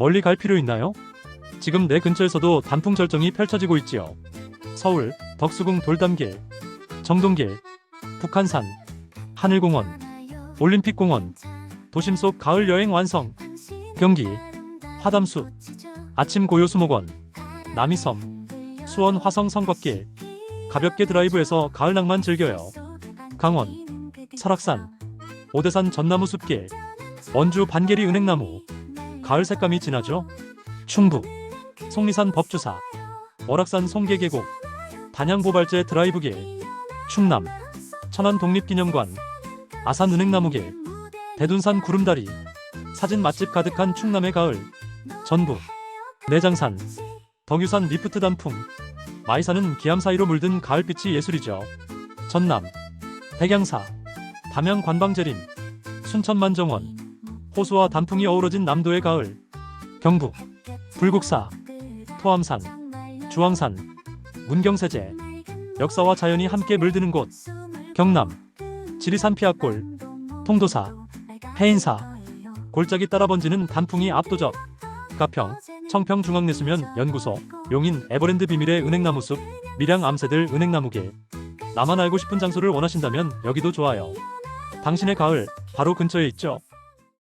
멀리 갈 필요 있나요? 지금 내 근처에서도 단풍 절정이 펼쳐지고 있지요. 서울 덕수궁 돌담길, 정동길, 북한산, 하늘공원, 올림픽공원, 도심 속 가을 여행 완성, 경기, 화담숲, 아침 고요수목원, 남이섬, 수원 화성 성곽길, 가볍게 드라이브해서 가을 낭만 즐겨요. 강원, 설악산, 오대산 전나무 숲길, 원주 반계리 은행나무, 가을 색감이 진하죠? 충북, 속리산 법주사, 월악산 송계계곡, 단양보발제 드라이브길, 충남, 천안 독립기념관, 아산 은행나무길, 대둔산 구름다리, 사진 맛집 가득한 충남의 가을, 전북, 내장산, 덕유산 리프트 단풍, 마이산은 기암 사이로 물든 가을빛이 예술이죠. 전남, 백양사, 담양 관방재림, 순천 만정원, 호수와 단풍이 어우러진 남도의 가을, 경북, 불국사, 토암산, 주황산, 문경세제, 역사와 자연이 함께 물드는 곳, 경남, 지리산 피아골, 통도사, 해인사, 골짜기 따라 번지는 단풍이 압도적, 가평, 청평 중앙내수면 연구소, 용인 에버랜드 비밀의 은행나무 숲, 밀양 암새들 은행나무길. 나만 알고 싶은 장소를 원하신다면 여기도 좋아요. 당신의 가을 바로 근처에 있죠.